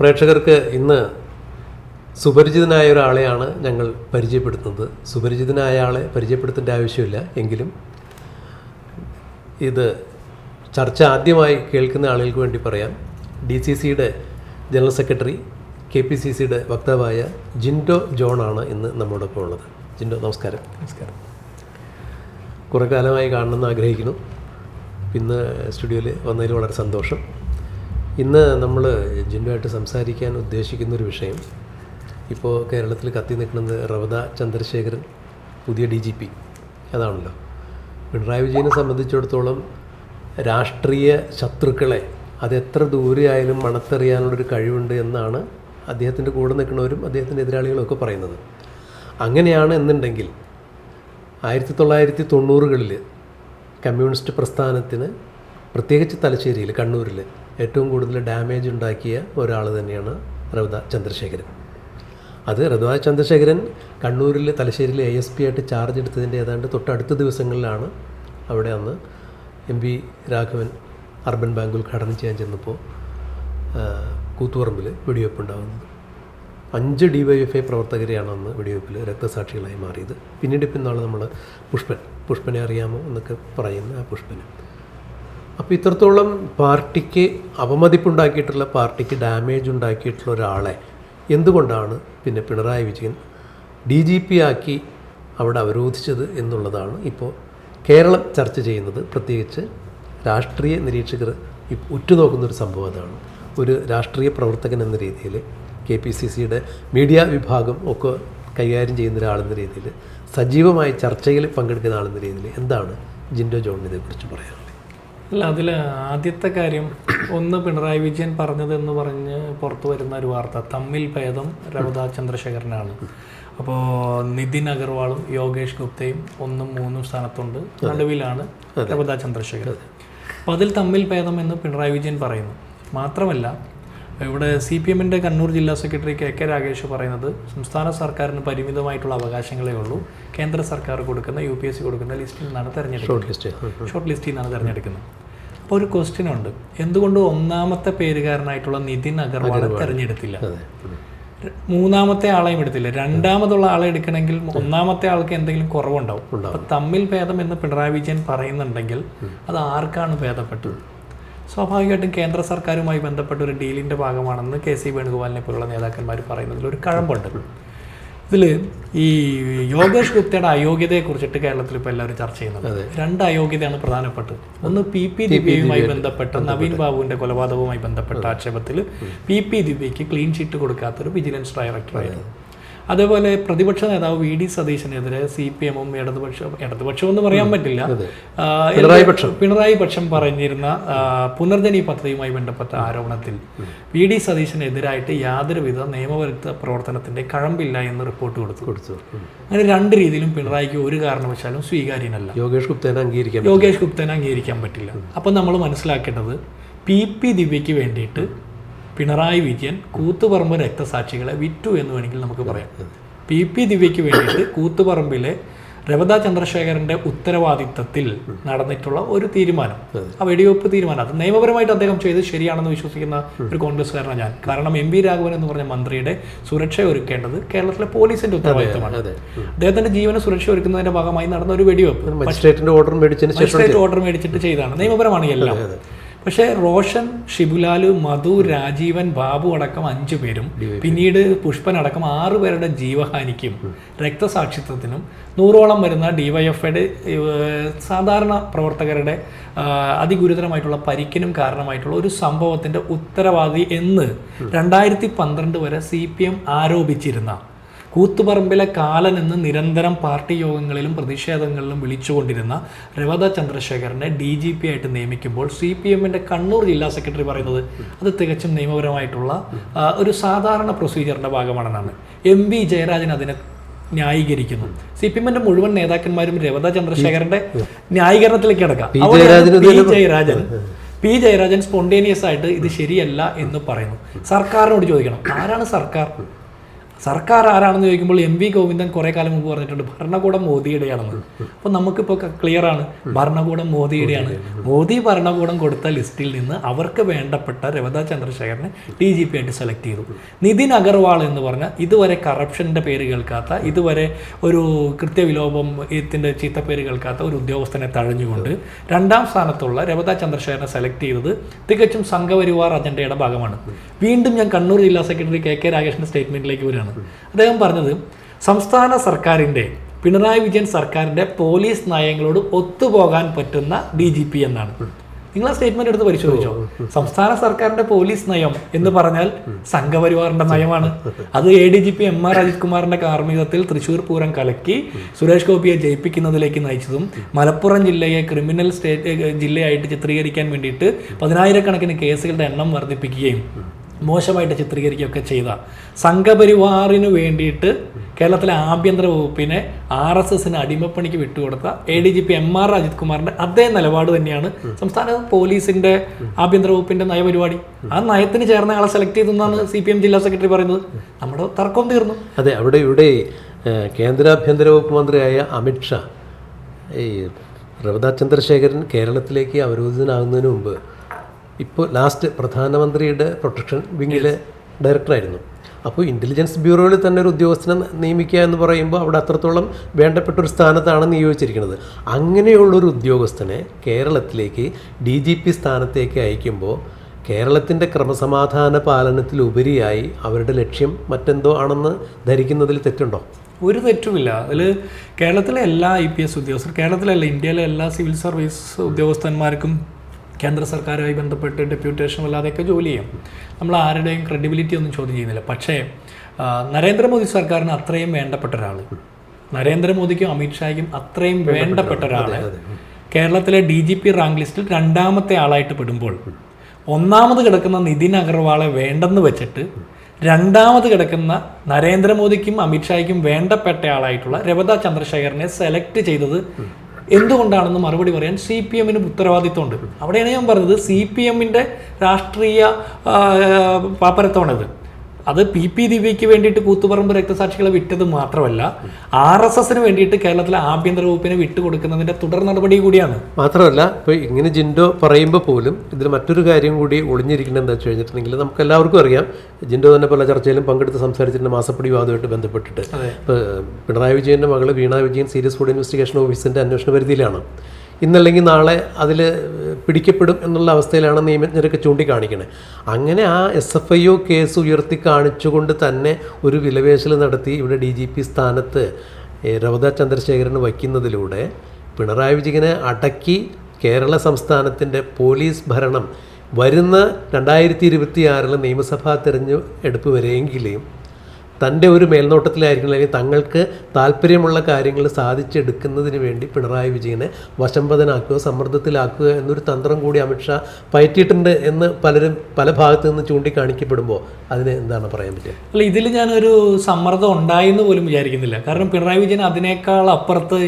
പ്രേക്ഷകർക്ക് ഇന്ന് സുപരിചിതനായ ഒരാളെയാണ് ഞങ്ങൾ പരിചയപ്പെടുത്തുന്നത്. സുപരിചിതനായ ആളെ പരിചയപ്പെടുത്തേണ്ട ആവശ്യമില്ല. എങ്കിലും ഇത് ചർച്ച ആദ്യമായി കേൾക്കുന്ന ആളുകൾക്ക് വേണ്ടി പറയാം. ഡി സി സിയുടെ general secretary K P C സിയുടെ വക്താവായ ജിൻഡോ ജോണാണ് ഇന്ന് നമ്മോടൊപ്പം ഉള്ളത്. ജിൻഡോ നമസ്കാരം. നമസ്കാരം. കുറേ കാലമായി കാണണമെന്ന് ആഗ്രഹിക്കുന്നു. ഇന്ന് സ്റ്റുഡിയോയിൽ വന്നതിൽ വളരെ സന്തോഷം. ഇന്ന് നമ്മൾ ജിൻഡുമായിട്ട് സംസാരിക്കാൻ ഉദ്ദേശിക്കുന്ന ഒരു വിഷയം. ഇപ്പോൾ കേരളത്തിൽ കത്തി നിൽക്കുന്നത് റവദ ചന്ദ്രശേഖരൻ പുതിയ ഡി ജി പി. അതാണല്ലോ. പിണറായി വിജയനെ സംബന്ധിച്ചിടത്തോളം രാഷ്ട്രീയ ശത്രുക്കളെ അതെത്ര ദൂരെയായാലും മണത്തെറിയാനുള്ളൊരു കഴിവുണ്ട് എന്നാണ് അദ്ദേഹത്തിന്റെ കൂടെ നിൽക്കുന്നവരും അദ്ദേഹത്തിന്റെ എതിരാളികളും ഒക്കെ പറയുന്നത്. അങ്ങനെയാണ് എന്നുണ്ടെങ്കിൽ ആയിരത്തി തൊള്ളായിരത്തി തൊണ്ണൂറുകളിൽ കമ്മ്യൂണിസ്റ്റ് പ്രസ്ഥാനത്തിന് പ്രത്യേകിച്ച് തലശ്ശേരിയിൽ കണ്ണൂരിൽ ഏറ്റവും കൂടുതൽ ഡാമേജ് ഉണ്ടാക്കിയ ഒരാൾ തന്നെയാണ് റവദ ചന്ദ്രശേഖരൻ. അത് റവദ ചന്ദ്രശേഖരൻ കണ്ണൂരിൽ തലശ്ശേരിയിൽ എ എസ് പി ആയിട്ട് ചാർജ് എടുത്തതിന്റെ ഏതാണ്ട് തൊട്ടടുത്ത ദിവസങ്ങളിലാണ് അവിടെ അന്ന് M V Raghavan urban bank ഉദ്ഘാടനം ചെയ്യാൻ ചെന്നപ്പോൾ കൂത്തുപറമ്പിൽ വെടിവെപ്പ് ഉണ്ടാകുന്നത്. അഞ്ച് ഡി വൈ എഫ് ഐ പ്രവർത്തകരെയാണ് അന്ന് വെടിവെപ്പിൽ രക്തസാക്ഷികളായി മാറിയത്. പിന്നീട് ഇപ്പം നമ്മൾ പുഷ്പൻ പുഷ്പനെ അറിയാമോ എന്നൊക്കെ പറയുന്ന ആ പുഷ്പന്. അപ്പോൾ ഇത്രത്തോളം പാർട്ടിക്ക് അപമതിപ്പുണ്ടാക്കിയിട്ടുള്ള പാർട്ടിക്ക് ഡാമേജ് ഉണ്ടാക്കിയിട്ടുള്ള ഒരാളെ എന്തുകൊണ്ടാണ് പിന്നെ Pinarayi Vijayan D G P ആക്കി അവിടെ അവരോധിച്ചത് എന്നുള്ളതാണ് ഇപ്പോൾ കേരളം ചർച്ച ചെയ്യുന്നത്. പ്രത്യേകിച്ച് രാഷ്ട്രീയ നിരീക്ഷകർ ഉറ്റുനോക്കുന്നൊരു സംഭവം അതാണ്. ഒരു രാഷ്ട്രീയ പ്രവർത്തകൻ എന്ന രീതിയിൽ കെ പി സി സിയുടെ മീഡിയ വിഭാഗം ഒക്കെ കൈകാര്യം ചെയ്യുന്ന ഒരാളെന്ന രീതിയിൽ സജീവമായ ചർച്ചയിൽ പങ്കെടുക്കുന്ന ആളെന്ന രീതിയിൽ എന്താണ് ജിൻഡോ ജോണിനെ കുറിച്ച് പറയാനുള്ളത്? അല്ല അതിൽ ആദ്യത്തെ കാര്യം ഒന്ന് പിണറായി വിജയൻ പറഞ്ഞതെന്ന് പറഞ്ഞ് പുറത്തു വരുന്ന ഒരു വാർത്ത. തമ്മിൽ ഭേദം രവത ചന്ദ്രശേഖരനാണ്. അപ്പോൾ നിതിൻ അഗർവാളും യോഗേഷ് ഗുപ്തയും ഒന്നും മൂന്നും സ്ഥാനത്തുണ്ട്. നടുവിലാണ് രവത ചന്ദ്രശേഖരൻ. അപ്പോൾ അതിൽ തമ്മിൽ ഭേദം എന്ന് പിണറായി വിജയൻ പറയുന്നു. മാത്രമല്ല ഇവിടെ സി പി എമ്മിന്റെ കണ്ണൂർ ജില്ലാ സെക്രട്ടറി കെ കെ രാഗേഷ് പറയുന്നത് സംസ്ഥാന സർക്കാരിന് പരിമിതമായിട്ടുള്ള അവകാശങ്ങളേ ഉള്ളൂ. കേന്ദ്ര സർക്കാർ കൊടുക്കുന്ന യു പി എസ് സി കൊടുക്കുന്ന ലിസ്റ്റിൽ നിന്നാണ് തെരഞ്ഞെടുക്കുന്നത്. ഷോർട്ട് ലിസ്റ്റ് ഷോർട്ട് ലിസ്റ്റിൽ നിന്നാണ് തിരഞ്ഞെടുക്കുന്നത്. അപ്പോൾ ഒരു ക്വസ്റ്റ്യൻ ഉണ്ട്. എന്തുകൊണ്ട് ഒന്നാമത്തെ പേരുകാരനായിട്ടുള്ള നിതിൻ അഗർവാളെ തെരഞ്ഞെടുത്തില്ല? മൂന്നാമത്തെ ആളെയും എടുത്തില്ല. രണ്ടാമതുള്ള ആളെ എടുക്കണമെങ്കിൽ ഒന്നാമത്തെ ആൾക്ക് എന്തെങ്കിലും കുറവുണ്ടാവും. അപ്പൊ തമ്മിൽ ഭേദം എന്ന് പിണറായി വിജയൻ പറയുന്നുണ്ടെങ്കിൽ അത് ആർക്കാണ് ഭേദപ്പെട്ടത്? സ്വാഭാവികമായിട്ടും കേന്ദ്ര സർക്കാരുമായി ബന്ധപ്പെട്ട ഒരു ഡീലിന്റെ ഭാഗമാണെന്ന് കെ സി വേണുഗോപാലിനെ പോലുള്ള നേതാക്കന്മാർ പറയുന്നതിൽ ഒരു കഴമ്പുണ്ട്. ഇതിൽ ഈ യോഗേഷ് ഗുപ്തയുടെ അയോഗ്യതയെ കുറിച്ചിട്ട് കേരളത്തിൽ ഇപ്പോൾ എല്ലാവരും ചർച്ച ചെയ്യുന്നത്. രണ്ട് അയോഗ്യതയാണ് പ്രധാനപ്പെട്ടത്. ഒന്ന് പി പി ദിവ്യയുമായി ബന്ധപ്പെട്ട നവീൻ ബാബുവിന്റെ കൊലപാതകവുമായി ബന്ധപ്പെട്ട ആക്ഷേപത്തിൽ പി പി ദിവ്യയ്ക്ക് ക്ലീൻ ചീറ്റ് കൊടുക്കാത്തൊരു വിജിലൻസ് ഡയറക്ടറായിരുന്നു അതേപോലെ പ്രതിപക്ഷ നേതാവ് വി ഡി സതീശനെതിരെ സി പി എമ്മും ഇടതുപക്ഷം ഇടതുപക്ഷം എന്ന് പറയാൻ പറ്റില്ല. പിണറായി പക്ഷം. പിണറായി പക്ഷം പറഞ്ഞിരുന്ന പുനർജനി പദ്ധതിയുമായി ബന്ധപ്പെട്ട ആരോപണത്തിൽ വി ഡി സതീശനെതിരായിട്ട് യാതൊരുവിധ നിയമവിരുദ്ധ പ്രവർത്തനത്തിന്റെ കഴമ്പില്ല എന്ന് റിപ്പോർട്ട് കൊടുത്തു. കൊടുത്തു. അങ്ങനെ രണ്ട് രീതിയിലും പിണറായിക്ക് ഒരു കാരണവശാലും സ്വീകാര്യനല്ല. യോഗേഷ് ഗുപ്തേനെ അംഗീകരിക്കാൻ യോഗേഷ് ഗുപ്തനെ അംഗീകരിക്കാൻ പറ്റില്ല. അപ്പം നമ്മൾ മനസ്സിലാക്കേണ്ടത് പി പി ദിവ്യയ്ക്ക് വേണ്ടിയിട്ട് പിണറായി വിജയൻ കൂത്തുപറമ്പ് രക്തസാക്ഷികളെ വിറ്റു എന്ന് വേണമെങ്കിൽ നമുക്ക് പറയാം. പി പി ദിവ്യയ്ക്ക് വേണ്ടിയിട്ട് കൂത്തുപറമ്പിലെ രവത ചന്ദ്രശേഖരന്റെ ഉത്തരവാദിത്തത്തിൽ നടന്നിട്ടുള്ള ഒരു തീരുമാനം. ആ വെടിവെപ്പ് തീരുമാനം. അത് നിയമപരമായിട്ട് അദ്ദേഹം ചെയ്ത് ശരിയാണെന്ന് വിശ്വസിക്കുന്ന ഒരു കോൺഗ്രസ്സുകാരനാണ് ഞാൻ. കാരണം എം വി രാഘവൻ എന്ന് പറഞ്ഞ മന്ത്രിയുടെ സുരക്ഷ ഒരുക്കേണ്ടത് കേരളത്തിലെ പോലീസിന്റെ ഉത്തരവാദിത്തമാണ്. അദ്ദേഹത്തിന്റെ ജീവന സുരക്ഷ ഒരുക്കുന്നതിന്റെ ഭാഗമായി നടന്ന ഒരു വെടിവെപ്പ്. മജിസ്ട്രേറ്റിന്റെ ഓർഡർ മേടിച്ചതിന് ശേഷം മജിസ്ട്രേറ്റ് ഓർഡർ മേടിച്ചിട്ട് ചെയ്താണ് നിയമപരമാണ് എല്ലാം. പക്ഷേ റോഷൻ ഷിബുലാൽ മധു രാജീവൻ ബാബു അടക്കം അഞ്ചു പേരും പിന്നീട് പുഷ്പൻ അടക്കം ആറ് പേരുടെ ജീവഹാനിക്കും രക്തസാക്ഷിത്വത്തിനും നൂറോളം വരുന്ന ഡിവൈഎഫ്ഐയുടെ സാധാരണ പ്രവർത്തകരുടെ അതിഗുരുതരമായിട്ടുള്ള പരിക്കിനും കാരണമായിട്ടുള്ള ഒരു സംഭവത്തിന്റെ ഉത്തരവാദി എന്ന് രണ്ടായിരത്തി പന്ത്രണ്ട് വരെ സി പി എം ആരോപിച്ചിരുന്ന കൂത്തുപറമ്പിലെ കാലൻ എന്ന് നിരന്തരം പാർട്ടി യോഗങ്ങളിലും പ്രതിഷേധങ്ങളിലും വിളിച്ചുകൊണ്ടിരുന്ന രവത ചന്ദ്രശേഖരനെ ഡി ജി പി ആയിട്ട് നിയമിക്കുമ്പോൾ സി പി എമ്മിന്റെ കണ്ണൂർ ജില്ലാ സെക്രട്ടറി പറയുന്നത് അത് തികച്ചും നിയമപരമായിട്ടുള്ള ഒരു സാധാരണ പ്രൊസീജിയറിന്റെ ഭാഗമാണെന്നാണ് എം വി ജയരാജൻ അതിനെ ന്യായീകരിക്കുന്നു സി പി എമ്മിന്റെ മുഴുവൻ നേതാക്കന്മാരും രവത ചന്ദ്രശേഖരന്റെ ന്യായീകരണത്തിലേക്ക് കിടക്കാം. P. Jayarajan P Jayarajan spontaneous ആയിട്ട് ഇത് ശരിയല്ല എന്ന് പറയുന്നു സർക്കാരിനോട് ചോദിക്കണം ആരാണ് സർക്കാർ സർക്കാർ ആരാണെന്ന് ചോദിക്കുമ്പോൾ എം വി ഗോവിന്ദൻ കുറെ കാലം മുമ്പ് പറഞ്ഞിട്ടുണ്ട് ഭരണകൂടം മോദിയുടെയാണെന്ന്. അപ്പോൾ ക്ലിയർ ആണ് ഭരണകൂടം മോദിയുടെയാണ്. മോദി ഭരണകൂടം കൊടുത്ത ലിസ്റ്റിൽ നിന്ന് അവർക്ക് വേണ്ടപ്പെട്ട രവത ചന്ദ്രശേഖരനെ ഡി ജി പി ആയിട്ട് സെലക്ട് ചെയ്തു. നിതിൻ അഗർവാൾ എന്ന് പറഞ്ഞാൽ ഇതുവരെ കറപ്ഷന്റെ പേര് കേൾക്കാത്ത ഇതുവരെ ഒരു കൃത്യവിലോപം ഇതിന്റെ ചീത്തപ്പേര് കേൾക്കാത്ത ഒരു ഉദ്യോഗസ്ഥനെ തഴഞ്ഞുകൊണ്ട് രണ്ടാം സ്ഥാനത്തുള്ള രവത ചന്ദ്രശേഖരനെ സെലക്ട് ചെയ്തത് തികച്ചും സംഘപരിവാർ അജണ്ടയുടെ ഭാഗമാണ്. വീണ്ടും ഞാൻ കണ്ണൂർ ജില്ലാ സെക്രട്ടറി കെ കെ രാഗേഷിന്റെ സ്റ്റേറ്റ്മെന്റിലേക്ക് വരികയാണ്. അദ്ദേഹം പറഞ്ഞത് സംസ്ഥാന സർക്കാരിന്റെ പിണറായി വിജയൻ സർക്കാരിന്റെ പോലീസ് നയങ്ങളോട് ഒത്തുപോകാൻ പറ്റുന്ന ഡി ജി പി എന്നാണ്. നിങ്ങൾ ആ സ്റ്റേറ്റ്മെന്റ് എടുത്ത് പരിശോധിച്ചോ? സംസ്ഥാന സർക്കാരിന്റെ പോലീസ് നയം എന്ന് പറഞ്ഞാൽ സംഘപരിവാറിന്റെ നയമാണ്. അത് A D G P M R Ajith കുമാറിന്റെ കാർമ്മികത്തിൽ തൃശൂർ പൂരം കലക്കി സുരേഷ് ഗോപിയെ ജയിപ്പിക്കുന്നതിലേക്ക് നയിച്ചതും മലപ്പുറം ജില്ലയെ ക്രിമിനൽ സ്റ്റേറ്റ് ജില്ലയായിട്ട് ചിത്രീകരിക്കാൻ വേണ്ടിയിട്ട് പതിനായിരക്കണക്കിന് കേസുകളുടെ എണ്ണം വർദ്ധിപ്പിക്കുകയും മോശമായിട്ട് ചിത്രീകരിക്കുകയൊക്കെ ചെയ്ത. സംഘപരിവാറിന് വേണ്ടിയിട്ട് കേരളത്തിലെ ആഭ്യന്തര വകുപ്പിനെ ആർ എസ് എസിന് അടിമപ്പണിക്ക് വിട്ടുകൊടുത്ത A D G P M R Ajith കുമാറിന്റെ അതേ നിലപാട് തന്നെയാണ് സംസ്ഥാന പോലീസിന്റെ ആഭ്യന്തര വകുപ്പിന്റെ നയപരിപാടി. ആ നയത്തിന് ചേർന്ന ആളെ സെലക്ട് ചെയ്തെന്നാണ് സി പി എം ജില്ലാ സെക്രട്ടറി പറയുന്നത്. നമ്മുടെ തർക്കം തീർന്നു. അതെ അവിടെ ഇവിടെ കേന്ദ്ര ആഭ്യന്തര വകുപ്പ് മന്ത്രിയായ അമിത്ഷാ ഈ റവദ ചന്ദ്രശേഖരൻ കേരളത്തിലേക്ക് അവരോധിതനാകുന്നതിന് മുമ്പ് ഇപ്പോൾ ലാസ്റ്റ് പ്രധാനമന്ത്രിയുടെ പ്രൊട്ടക്ഷൻ വിങ്ങിലെ ഡയറക്ടറായിരുന്നു അപ്പോൾ ഇന്റലിജൻസ് ബ്യൂറോയിൽ തന്നെ ഒരു ഉദ്യോഗസ്ഥനെ നിയമിക്കുക എന്ന് പറയുമ്പോൾ അവിടെ അത്രത്തോളം വേണ്ടപ്പെട്ട ഒരു സ്ഥാനത്താണ് നിയോഗിച്ചിരിക്കുന്നത്. അങ്ങനെയുള്ളൊരു ഉദ്യോഗസ്ഥനെ കേരളത്തിലേക്ക് ഡി ജി പി സ്ഥാനത്തേക്ക് അയക്കുമ്പോൾ കേരളത്തിന്റെ ക്രമസമാധാന പാലനത്തിലുപരിയായി അവരുടെ ലക്ഷ്യം മറ്റെന്തോ ആണെന്ന് ധരിക്കുന്നതിൽ തെറ്റുണ്ടോ? ഒരു തെറ്റുമില്ല. അതിൽ കേരളത്തിലെ എല്ലാ ഐ പി എസ് ഉദ്യോഗസ്ഥർ കേരളത്തിലല്ല ഇന്ത്യയിലെ എല്ലാ സിവിൽ സർവീസ് ഉദ്യോഗസ്ഥന്മാർക്കും കേന്ദ്ര സർക്കാരുമായി ബന്ധപ്പെട്ട് ഡെപ്യൂട്ടേഷൻ അല്ലാതെയൊക്കെ ജോലി ചെയ്യും. നമ്മൾ ആരുടെയും ക്രെഡിബിലിറ്റി ഒന്നും ചോദ്യം ചെയ്യുന്നില്ല. പക്ഷേ നരേന്ദ്രമോദി സർക്കാരിന് അത്രയും വേണ്ടപ്പെട്ട ഒരാൾ നരേന്ദ്രമോദിക്കും അമിത്ഷായ്ക്കും അത്രയും വേണ്ടപ്പെട്ട ഒരാൾ കേരളത്തിലെ ഡി ജി പി റാങ്ക് ലിസ്റ്റിൽ രണ്ടാമത്തെ ആളായിട്ട് പെടുമ്പോൾ ഒന്നാമത് കിടക്കുന്ന നിതിൻ അഗർവാളെ വേണ്ടെന്ന് വെച്ചിട്ട് രണ്ടാമത് കിടക്കുന്ന നരേന്ദ്രമോദിക്കും അമിത്ഷായ്ക്കും വേണ്ടപ്പെട്ട ആളായിട്ടുള്ള രവത ചന്ദ്രശേഖരനെ സെലക്ട് ചെയ്തത് എന്തുകൊണ്ടാണെന്ന് മറുപടി പറയാൻ സി പി എമ്മിന് ഉത്തരവാദിത്വമുണ്ട്. അവിടെയാണ് ഞാൻ പറഞ്ഞത് സി പി എമ്മിന്റെ രാഷ്ട്രീയ പാപ്പരത്വമാണിത് അത് പി പി ദിവ്യയ്ക്ക് വേണ്ടിയിട്ട് കൂത്തുപറമ്പ് രക്തസാക്ഷികളെ വിറ്റത് മാത്രമല്ല ആർ എസ് എസിന് വേണ്ടിയിട്ട് കേരളത്തിലെ ആഭ്യന്തര വകുപ്പിനെ വിട്ടുകൊടുക്കുന്നതിന്റെ തുടർ നടപടി കൂടിയാണ്. മാത്രമല്ല ഇപ്പൊ ഇങ്ങനെ ജിൻഡോ പറയുമ്പോൾ പോലും ഇതിൽ മറ്റൊരു കാര്യം കൂടി ഒളിഞ്ഞിരിക്കുന്നത് എന്താ വെച്ച് കഴിഞ്ഞിട്ടുണ്ടെങ്കിൽ നമുക്ക് എല്ലാവർക്കും അറിയാം ജിൻഡോ തന്നെ പല ചർച്ചയിലും പങ്കെടുത്ത് സംസാരിച്ചിട്ടുണ്ട് മാസപ്പടി വാദമായിട്ട് ബന്ധപ്പെട്ടിട്ട്. ഇപ്പോൾ പിണറായി വിജയന്റെ മകൾ Veena Vijayan serious fraud investigation ഓഫീസിന്റെ അന്വേഷണ പരിധിയിലാണ്. ഇന്നല്ലെങ്കിൽ നാളെ അതിൽ പിടിക്കപ്പെടും എന്നുള്ള അവസ്ഥയിലാണ് നിയമജ്ഞരൊക്കെ ചൂണ്ടിക്കാണിക്കുന്നത് അങ്ങനെ ആ S F I O case ഉയർത്തി കാണിച്ചുകൊണ്ട് തന്നെ ഒരു വിലവേശൽ നടത്തി ഇവിടെ ഡി ജി പി സ്ഥാനത്ത് രവത ചന്ദ്രശേഖരന് വയ്ക്കുന്നതിലൂടെ പിണറായി വിജയനെ അടക്കി കേരള സംസ്ഥാനത്തിന്റെ പോലീസ് ഭരണം വരുന്ന രണ്ടായിരത്തി ഇരുപത്തിയാറിൽ നിയമസഭാ തെരഞ്ഞെടുപ്പ് വരെയെങ്കിലും തന്റെ ഒരു മേൽനോട്ടത്തിലായിരിക്കണം അല്ലെങ്കിൽ തങ്ങൾക്ക് താല്പര്യമുള്ള കാര്യങ്ങൾ സാധിച്ചെടുക്കുന്നതിന് വേണ്ടി പിണറായി വിജയനെ വശംവദനാക്കുക സമ്മർദ്ദത്തിലാക്കുക എന്നൊരു തന്ത്രം കൂടി അമിത്ഷാ പയറ്റിയിട്ടുണ്ട് എന്ന് പലരും പല ഭാഗത്തു നിന്ന് ചൂണ്ടിക്കാണിക്കപ്പെടുമ്പോൾ അതിന് എന്താണ് പറയാൻ പറ്റുക? അല്ല ഇതിൽ ഞാനൊരു സമ്മർദ്ദം ഉണ്ടായെന്ന് പോലും വിചാരിക്കുന്നില്ല. കാരണം പിണറായി വിജയൻ അതിനേക്കാൾ അപ്പുറത്ത്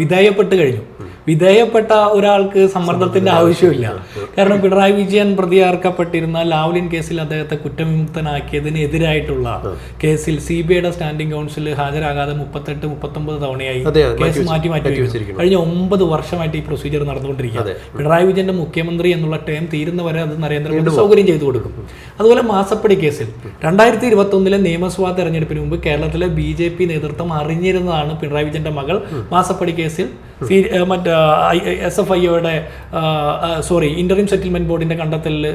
വിധേയപ്പെട്ട് കഴിഞ്ഞു. വിധേയപ്പെട്ട ഒരാൾക്ക് സമ്മർദ്ദത്തിന്റെ ആവശ്യമില്ല. കാരണം പിണറായി വിജയൻ പ്രതിയാർക്കപ്പെട്ടിരുന്ന ലാവ്ലിൻ കേസിൽ അദ്ദേഹത്തെ കുറ്റവിമുക്തനാക്കിയതിനെതിരായിട്ടുള്ള കേസിൽ സി ബി ഐയുടെ സ്റ്റാൻഡിംഗ് കൗൺസിൽ ഹാജരാകാതെ മുപ്പത്തെട്ട് മുപ്പത്തൊമ്പത് തവണയായി കേസ് മാറ്റി മാറ്റി. കഴിഞ്ഞ ഒമ്പത് വർഷമായിട്ട് ഈ പ്രൊസീജിയർ നടന്നുകൊണ്ടിരിക്കുകയാണ്. പിണറായി വിജയന്റെ മുഖ്യമന്ത്രി എന്നുള്ള ടേം തീരുന്നവരെ അത് നരേന്ദ്രമോദി സൗകര്യം ചെയ്തു കൊടുക്കും. അതുപോലെ മാസപ്പടി കേസിൽ. രണ്ടായിരത്തി ഇരുപത്തി ഒന്നിലെ നിയമസഭാ തെരഞ്ഞെടുപ്പിന് മുമ്പ് കേരളത്തിലെ ബി ജെ പി നേതൃത്വം അറിഞ്ഞിരുന്നതാണ് പിണറായി വിജയന്റെ മകൾ മാസപ്പടി കേസിൽ. മറ്റേ എസ് എഫ് ഐയുടെ സോറി ഇന്റർവ്യൂ സെറ്റിൽമെന്റ് ബോർഡിന്റെ കണ്ടെത്തലിൽ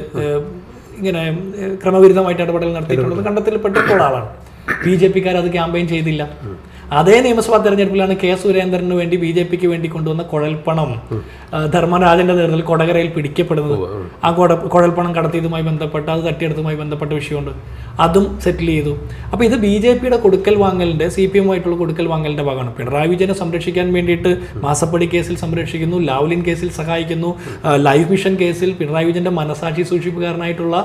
ഇങ്ങനെ ക്രമവിരുദ്ധമായിട്ട് ഇടപെടൽ നടത്തിയിട്ടുള്ളത് കണ്ടെത്തൽപ്പെട്ടിട്ടുള്ള ആളാണ്. ബി ജെ പിക്കാർ അത് ക്യാമ്പയിൻ ചെയ്തില്ല. അതേ നിയമസഭാ തെരഞ്ഞെടുപ്പിലാണ് കെ സുരേന്ദ്രന് വേണ്ടി ബി ജെ പിക്ക് വേണ്ടി കൊണ്ടുവന്ന കുഴൽപ്പണം. ധർമ്മരാജന്റെ നേതൃത്വത്തിൽ കൊടകരയിൽ പിടിക്കപ്പെടുന്നത്. ആ കൊട കുഴൽപ്പണം കടത്തിയതുമായി ബന്ധപ്പെട്ട് അത് തട്ടിയെടുത്തതുമായി ബന്ധപ്പെട്ട വിഷയമുണ്ട്. അതും സെറ്റിൽ ചെയ്തു. അപ്പോൾ ഇത് ബി ജെ പിയുടെ കൊടുക്കൽ വാങ്ങലിന്റെ സി പി എമ്മുമായിട്ടുള്ള കൊടുക്കൽ വാങ്ങലിന്റെ ഭാഗമാണ്. പിണറായി വിജയനെ സംരക്ഷിക്കാൻ വേണ്ടിയിട്ട് മാസപ്പടി കേസിൽ സംരക്ഷിക്കുന്നു ലാവ്ലിൻ കേസിൽ സഹായിക്കുന്നു ലൈഫ് മിഷൻ കേസിൽ പിണറായി വിജയന്റെ മനസാക്ഷി സൂക്ഷിപ്പുകാരനായിട്ടുള്ള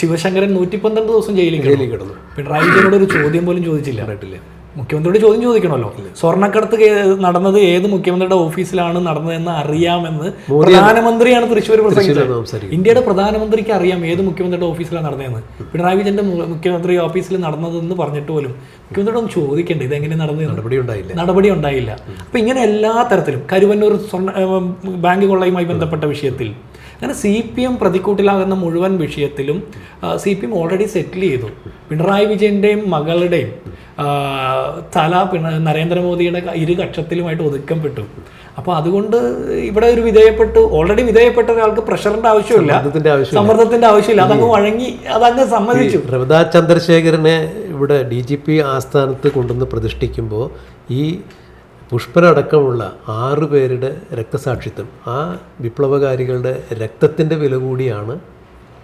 ശിവശങ്കരൻ നൂറ്റി പന്ത്രണ്ട് ദിവസം ജയിലിൽ കിടന്നു. പിണറായി വിജയനോട് ഒരു ചോദ്യം പോലും ചോദിച്ചില്ല. കണ്ടിട്ടില്ലേ. മുഖ്യമന്ത്രിയോട് ചോദ്യം ചോദിക്കണമല്ലോ. സ്വർണക്കടത്ത് നടന്നത് ഏത് മുഖ്യമന്ത്രിയുടെ ഓഫീസിലാണ് നടന്നതെന്ന് അറിയാമെന്ന് പ്രധാനമന്ത്രിയാണ് തൃശ്ശൂർ പ്രസംഗിച്ചത്. ഇന്ത്യയുടെ പ്രധാനമന്ത്രിക്ക് അറിയാം ഏത് മുഖ്യമന്ത്രിയുടെ ഓഫീസിലാണ് നടന്നതെന്ന്. പിണറായി വിജയന്റെ മുഖ്യമന്ത്രി ഓഫീസിൽ നടന്നതെന്ന് പറഞ്ഞിട്ട് പോലും മുഖ്യമന്ത്രിയോട് ഒന്ന് ചോദിക്കണ്ടേ ഇതെങ്ങനെ നടന്നു നടപടി ഉണ്ടായില്ല. നടപടി ഉണ്ടായില്ല. അപ്പൊ ഇങ്ങനെ എല്ലാ തരത്തിലും കരുവന്നൂർ സ്വർണ ബാങ്ക് കൊള്ളയുമായി ബന്ധപ്പെട്ട വിഷയത്തിൽ അങ്ങനെ സി പി എം പ്രതിക്കൂട്ടിലാകുന്ന മുഴുവൻ വിഷയത്തിലും C P M already settle ചെയ്തു. പിണറായി വിജയന്റെയും മകളുടെയും തല പിണ നരേന്ദ്രമോദിയുടെ ഇരുകക്ഷത്തിലുമായിട്ട് ഇരു കക്ഷത്തിലുമായിട്ട് ഒതുക്കപ്പെട്ടു അപ്പോൾ അതുകൊണ്ട് ഇവിടെ ഒരു വിധേയപ്പെട്ടു. ഓൾറെഡി വിധേയപ്പെട്ട ഒരാൾക്ക് പ്രഷറിന്റെ ആവശ്യമില്ല. സമ്മർദ്ദത്തിന്റെ ആവശ്യമില്ല. അതങ്ങ് വഴങ്ങി അതങ്ങ് സമ്മതിച്ചു. രവിദാസ് ചന്ദ്രശേഖരനെ ഇവിടെ ഡി ജി പി ആസ്ഥാനത്ത് കൊണ്ടുവന്ന് പ്രതിഷ്ഠിക്കുമ്പോൾ ഈ പുഷ്പനടക്കമുള്ള ആറ് പേരുടെ രക്തസാക്ഷിത്വം. ആ വിപ്ലവകാരികളുടെ രക്തത്തിന്റെ വില കൂടിയാണ്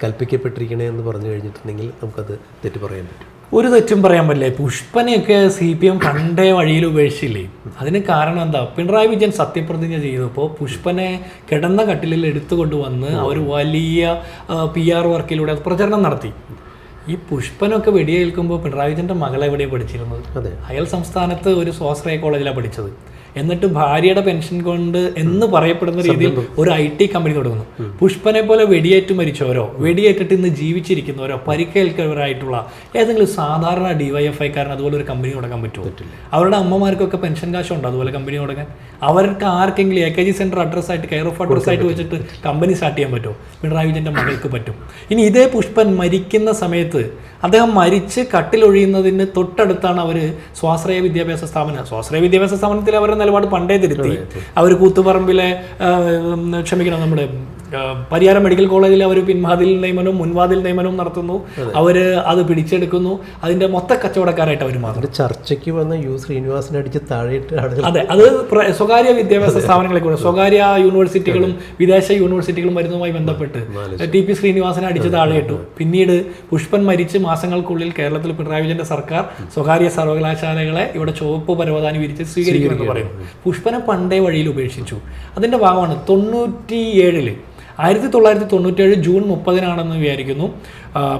കൽപ്പിക്കപ്പെട്ടിരിക്കണേ എന്ന് പറഞ്ഞു കഴിഞ്ഞിട്ടുണ്ടെങ്കിൽ നമുക്കത് തെറ്റു പറയാൻ പറ്റും. ഒരു തെറ്റും പറയാൻ പറ്റില്ലേ. പുഷ്പനെയൊക്കെ സി പി എം പണ്ടേ വഴിയിൽ ഉപേക്ഷിച്ചില്ലേ? അതിന് കാരണം എന്താ? പിണറായി വിജയൻ സത്യപ്രതിജ്ഞ ചെയ്തപ്പോൾ പുഷ്പനെ കിടന്ന കട്ടിലിൽ എടുത്തുകൊണ്ട് വന്ന് അവർ വലിയ പി ആർ വർക്കിലൂടെ പ്രചരണം നടത്തി. ഈ പുഷ്പനൊക്കെ വെടിയേൽക്കുമ്പോൾ പിണറായി വിജയന്റെ മകളെ എവിടെയാണ് പഠിച്ചിരുന്നത്? അതെ. അയൽ സംസ്ഥാനത്ത് ഒരു സ്വാശ്രയ കോളേജിലാണ് പഠിച്ചത്. എന്നിട്ട് ഭാര്യയുടെ പെൻഷൻ കൊണ്ട് എന്ന് പറയപ്പെടുന്ന രീതിയിൽ ഒരു ഐ ടി കമ്പനി തുടങ്ങുന്നു. പുഷ്പനെ പോലെ വെടിയേറ്റ് മരിച്ചവരോ വെടിയേറ്റിട്ട് ഇന്ന് ജീവിച്ചിരിക്കുന്നവരോ പരിക്കേൽക്കവരായിട്ടുള്ള ഏതെങ്കിലും സാധാരണ ഡിവൈഎഫ്ഐക്കാരൻ അതുപോലെ ഒരു കമ്പനി തുടങ്ങാൻ പറ്റുമോ? അവരുടെ അമ്മമാർക്കൊക്കെ പെൻഷൻ കാശുണ്ടോ അതുപോലെ കമ്പനി തുടങ്ങാൻ. അവർക്ക് ആർക്കെങ്കിലും A K G centre address ആയിട്ട് കെയർ ഓഫ് അഡ്രസ് ആയിട്ട് വെച്ചിട്ട് കമ്പനി സ്റ്റാർട്ട് ചെയ്യാൻ പറ്റുമോ? പിണറായി വിജയന്റെ മകൾക്ക് പറ്റും. ഇനി ഇതേ പുഷ്പൻ മരിക്കുന്ന സമയത്ത് അദ്ദേഹം മരിച്ച് കട്ടിലൊഴിയുന്നതിന് തൊട്ടടുത്താണ് അവർ സ്വാശ്രയ വിദ്യാഭ്യാസ സ്ഥാപനം. സ്വാശ്രയ വിദ്യാഭ്യാസ സ്ഥാപനത്തിൽ അവരുടെ നിലപാട് പണ്ടേ തിരുത്തി. അവർ കൂത്തുപറമ്പിലെ ക്ഷമിക്കണം നമ്മുടെ പരിയാരം മെഡിക്കൽ കോളേജിൽ അവർ പിൻവാതിൽ നിയമനവും മുൻവാതിൽ നിയമനവും നടത്തുന്നു. അവർ അത് പിടിച്ചെടുക്കുന്നു. അതിന്റെ മൊത്ത കച്ചവടക്കാരായിട്ട് അവർ മാറും ചർച്ചയ്ക്ക് വന്ന യു ശ്രീനിവാസനെ അടിച്ച് താഴെയിട്ട് അതെ അത് സ്വകാര്യ വിദ്യാഭ്യാസ സ്ഥാപനങ്ങളെ കൂടെ സ്വകാര്യ യൂണിവേഴ്സിറ്റികളും വിദേശ യൂണിവേഴ്സിറ്റികളും വരുന്നതുമായി ബന്ധപ്പെട്ട് ടി പി ശ്രീനിവാസനെ അടിച്ച് താഴെയിട്ടു. പിന്നീട് പുഷ്പൻ മരിച്ച് മാസങ്ങൾക്കുള്ളിൽ കേരളത്തിൽ പിണറായി വിജയന്റെ സർക്കാർ സ്വകാര്യ സർവകലാശാലകളെ ഇവിടെ ചുവപ്പ് പരവതാനി വിരിച്ച് സ്വീകരിക്കുമെന്ന് പറയുന്നു. പുഷ്പനെ പണ്ടേ വഴിയിൽ ഉപേക്ഷിച്ചു. അതിന്റെ ഭാഗമാണ് തൊണ്ണൂറ്റിയേഴിൽ ആയിരത്തി തൊള്ളായിരത്തി തൊണ്ണൂറ്റേഴ് ജൂൺ മുപ്പതിനാണെന്ന് വിചാരിക്കുന്നു.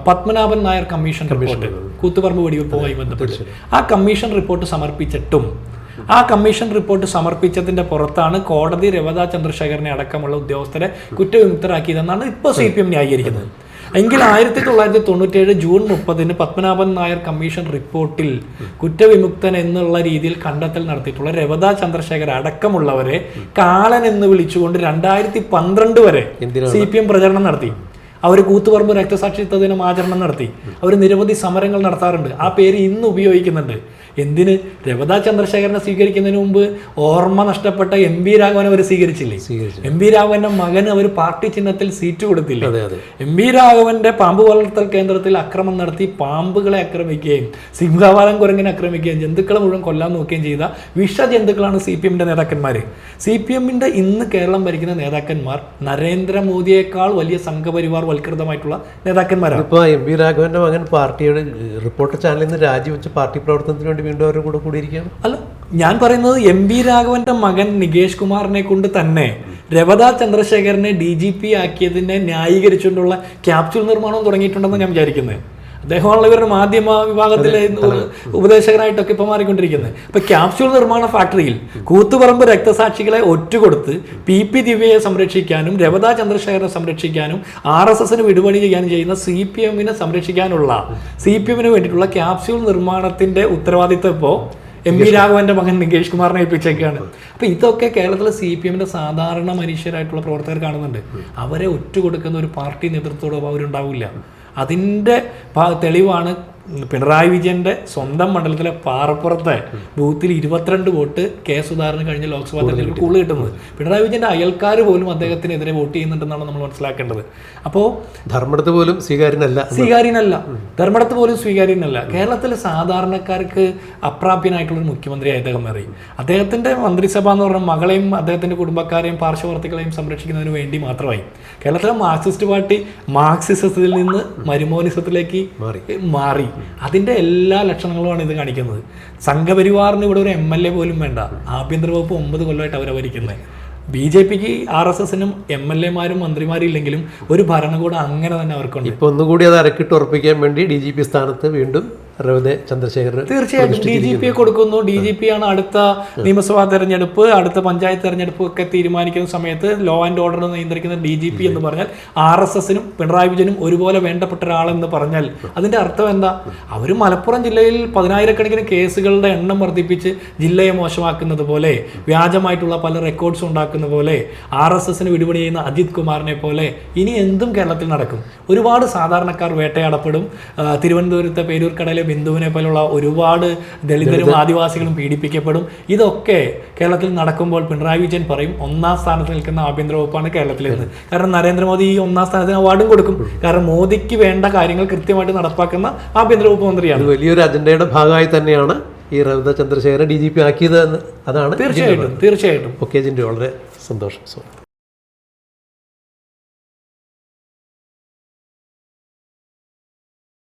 Padmanabhan Nair commission report. Koothuparamba വെടിവെപ്പുമായി ബന്ധപ്പെട്ട്. ആ കമ്മീഷൻ റിപ്പോർട്ട് സമർപ്പിച്ചിട്ടും ആ കമ്മീഷൻ റിപ്പോർട്ട് സമർപ്പിച്ചതിന്റെ പുറത്താണ് കോടതി രവത ചന്ദ്രശേഖരനെ അടക്കമുള്ള ഉദ്യോഗസ്ഥരെ കുറ്റവിമുക്തരാക്കിയതെന്നാണ് ഇപ്പോൾ സി പി എം ന്യായീകരിക്കുന്നത്. എങ്കിൽ ആയിരത്തി തൊള്ളായിരത്തി തൊണ്ണൂറ്റേഴ് ജൂൺ മുപ്പതിന് പത്മനാഭൻ നായർ കമ്മീഷൻ റിപ്പോർട്ടിൽ കുറ്റവിമുക്തൻ എന്നുള്ള രീതിയിൽ കണ്ടെത്തൽ നടത്തിയിട്ടുള്ള രവത ചന്ദ്രശേഖർ അടക്കമുള്ളവരെ കാളൻ എന്ന് വിളിച്ചുകൊണ്ട് രണ്ടായിരത്തി പന്ത്രണ്ട് വരെ സി പി എം പ്രചരണം നടത്തി. അവർ കൂത്തുപറമ്പ് രക്തസാക്ഷിത്വ ദിനം ആചരണം നടത്തി. അവർ നിരവധി സമരങ്ങൾ നടത്താറുണ്ട്. ആ പേര് ഇന്ന് ഉപയോഗിക്കുന്നുണ്ട്. എന്തിന് രവത ചന്ദ്രശേഖരനെ സ്വീകരിക്കുന്നതിന് മുമ്പ് ഓർമ്മ നഷ്ടപ്പെട്ട എം വി രാഘവൻ അവർ സ്വീകരിച്ചില്ലേ? സ്വീകരിച്ചു എം വി രാഘവന്റെ മകന് അവർ പാർട്ടി ചിഹ്നത്തിൽ സീറ്റ് കൊടുത്തില്ല? എം വി രാഘവന്റെ പാമ്പ് വളർത്തൽ കേന്ദ്രത്തിൽ അക്രമം നടത്തി പാമ്പുകളെ ആക്രമിക്കുകയും സിംഹവാലം കുരങ്ങിനെ ആക്രമിക്കുകയും ജന്തുക്കളെ മുഴുവൻ കൊല്ലാൻ നോക്കുകയും ചെയ്ത വിഷജന്തുക്കളാണ് സി പി എമ്മിന്റെ നേതാക്കന്മാർ സി പി എമ്മിന്റെ ഇന്ന് കേരളം ഭരിക്കുന്ന നേതാക്കന്മാർ നരേന്ദ്രമോദിയേക്കാൾ വലിയ സംഘപരിവാർ വൽകൃതമായിട്ടുള്ള നേതാക്കന്മാരാണ്. ഇപ്പോൾ എം വി രാഘവന്റെ മകൻ പാർട്ടിയുടെ റിപ്പോർട്ടർ ചാനലിൽ നിന്ന് രാജിവെച്ച് പാർട്ടി പ്രവർത്തനത്തിന് വേണ്ടി വീണ്ടും അവരുടെ കൂടെ കൂടിയിരിക്കുകയാണ്? അല്ല ഞാൻ പറയുന്നത് എം വി രാഘവന്റെ മകൻ നികേഷ് കുമാറിനെ കൊണ്ട് തന്നെ രവത ചന്ദ്രശേഖരനെ ഡി ജി പി ആക്കിയതിനെ ന്യായീകരിച്ചുകൊണ്ടുള്ള ക്യാപ്സ്യൂൾ നിർമ്മാണം തുടങ്ങിയിട്ടുണ്ടെന്ന് ഞാൻ വിചാരിക്കുന്നത്. അദ്ദേഹമാണല്ലോ ഇവരുടെ മാധ്യമ വിഭാഗത്തിലെ ഉപദേശകനായിട്ടൊക്കെ ഇപ്പൊ മാറിക്കൊണ്ടിരിക്കുന്നത്. അപ്പൊ ക്യാപ്സ്യൂൾ നിർമ്മാണ ഫാക്ടറിയിൽ കൂത്തുപറമ്പ് രക്തസാക്ഷികളെ ഒറ്റുകൊടുത്ത് പി പി ദിവ്യയെ സംരക്ഷിക്കാനും രവത ചന്ദ്രശേഖരനെ സംരക്ഷിക്കാനും ആർ എസ് എസിന് വിടുപണി ചെയ്യാനും ചെയ്യുന്ന സി പി എമ്മിനെ സംരക്ഷിക്കാനുള്ള സി പി എമ്മിന് വേണ്ടിയിട്ടുള്ള ക്യാപ്സ്യൂൾ നിർമ്മാണത്തിന്റെ ഉത്തരവാദിത്വം ഇപ്പോൾ എം വി രാഘവന്റെ മകൻ നികേഷ് കുമാറിനെ ഏൽപ്പിച്ചേക്കാണ്. അപ്പൊ ഇതൊക്കെ കേരളത്തിലെ സി പി എമ്മിന്റെ സാധാരണ മനുഷ്യരായിട്ടുള്ള പ്രവർത്തകർ കാണുന്നുണ്ട്. അവരെ ഒറ്റ കൊടുക്കുന്ന ഒരു പാർട്ടി നേതൃത്വത്തോടൊപ്പം അവരുണ്ടാവില്ല. അതിന്റെ പ- തെളിവാണ് പിണറായി വിജയന്റെ സ്വന്തം മണ്ഡലത്തിലെ പാറപ്പുറത്തെ ബൂത്തിൽ ഇരുപത്തിരണ്ട് വോട്ട് കെ സുധാകരന് കഴിഞ്ഞ ലോക്സഭാ തെരഞ്ഞെടുപ്പിൽ കൂടുതൽ കിട്ടുന്നത്. പിണറായി വിജയന്റെ അയൽക്കാർ പോലും അദ്ദേഹത്തിനെതിരെ വോട്ട് ചെയ്യുന്നുണ്ടെന്നാണ് നമ്മൾ മനസ്സിലാക്കേണ്ടത്. അപ്പോൾ ധർമ്മടത്ത് പോലും സ്വീകാര്യനല്ല സ്വീകാര്യനല്ല. ധർമ്മടത്ത് പോലും സ്വീകാര്യനല്ല. കേരളത്തിലെ സാധാരണക്കാർക്ക് അപ്രാപ്യനായിട്ടുള്ള ഒരു മുഖ്യമന്ത്രിയായി അദ്ദേഹം മാറി. അദ്ദേഹത്തിന്റെ മന്ത്രിസഭ എന്ന് പറഞ്ഞ മകളെയും അദ്ദേഹത്തിന്റെ കുടുംബക്കാരെയും പാർശ്വവർത്തികളെയും സംരക്ഷിക്കുന്നതിന് വേണ്ടി മാത്രമായി. കേരളത്തിലെ മാർക്സിസ്റ്റ് പാർട്ടി മാർക്സിസത്തിൽ നിന്ന് മരുമോനിസത്തിലേക്ക് മാറി. മാറി അതിന്റെ എല്ലാ ലക്ഷണങ്ങളുമാണ് ഇത് കാണിക്കുന്നത്. സംഘപരിവാറിന് ഇവിടെ ഒരു എം എൽ എ പോലും വേണ്ട. ആഭ്യന്തര വകുപ്പ് ഒമ്പത് കൊല്ലമായിട്ട് അവരെ ഭരിക്കുന്നത് ബി ജെ പിക്ക് ആർ എസ് എസിനും എം എൽ എമാരും മന്ത്രിമാരും ഇല്ലെങ്കിലും ഒരു ഭരണകൂടം അങ്ങനെ തന്നെ അവർക്കുണ്ട്. ഇപ്പൊ ഒന്നുകൂടി അത് അരക്കിട്ട് ഉറപ്പിക്കാൻ വേണ്ടി ഡി ജി പി സ്ഥാനത്ത് വീണ്ടും റവിദ ചന്ദ്രശേഖർ തീർച്ചയായിട്ടും. ഡി ജി പിയെ കൊടുക്കുന്നു. ഡി ജി പി ആണ് അടുത്ത നിയമസഭാ തെരഞ്ഞെടുപ്പ് അടുത്ത പഞ്ചായത്ത് തെരഞ്ഞെടുപ്പ് ഒക്കെ തീരുമാനിക്കുന്ന സമയത്ത് ലോ ആൻഡ് ഓർഡർ നിയന്ത്രിക്കുന്ന ഡി ജി പി എന്ന് പറഞ്ഞാൽ ആർ എസ് എസിനും പിണറായി വിജയനും ഒരുപോലെ വേണ്ടപ്പെട്ട ഒരാളെന്ന് പറഞ്ഞാൽ അതിന്റെ അർത്ഥം എന്താ? അവർ മലപ്പുറം ജില്ലയിൽ പതിനായിരക്കണക്കിന് കേസുകളുടെ എണ്ണം വർദ്ധിപ്പിച്ച് ജില്ലയെ മോശമാക്കുന്നത് പോലെ വ്യാജമായിട്ടുള്ള പല റെക്കോർഡ്സ് ഉണ്ടാക്കുന്ന പോലെ ആർ എസ് എസിന് വിടുപണി ചെയ്യുന്ന അജിത് കുമാറിനെ പോലെ ഇനി എന്തും കേരളത്തിൽ നടക്കും. ഒരുപാട് സാധാരണക്കാർ വേട്ടയാടപ്പെടും. തിരുവനന്തപുരത്തെ പേരൂർക്കടയിലെ ബിന്ദുവിനെ പോലുള്ള ഒരുപാട് ദളിതരും ആദിവാസികളും പീഡിപ്പിക്കപ്പെടും. ഇതൊക്കെ കേരളത്തിൽ നടക്കുമ്പോൾ പിണറായി വിജയൻ പറയും ഒന്നാം സ്ഥാനത്ത് നിൽക്കുന്ന ആഭ്യന്തര വകുപ്പാണ് കേരളത്തിലേത്. കാരണം നരേന്ദ്രമോദി ഈ ഒന്നാം സ്ഥാനത്തിന് അവാർഡും കൊടുക്കും. കാരണം മോദിക്ക് വേണ്ട കാര്യങ്ങൾ കൃത്യമായിട്ട് നടപ്പാക്കുന്ന ആഭ്യന്തര വകുപ്പ് മന്ത്രിയാണ്. വലിയൊരു അജണ്ടയുടെ ഭാഗമായി തന്നെയാണ് ഈ Ravada Chandrasekharan D G P ആക്കിയത് അതാണ് തീർച്ചയായിട്ടും തീർച്ചയായിട്ടും. ഓക്കെ ജിന്റെ വളരെ സന്തോഷം. സോ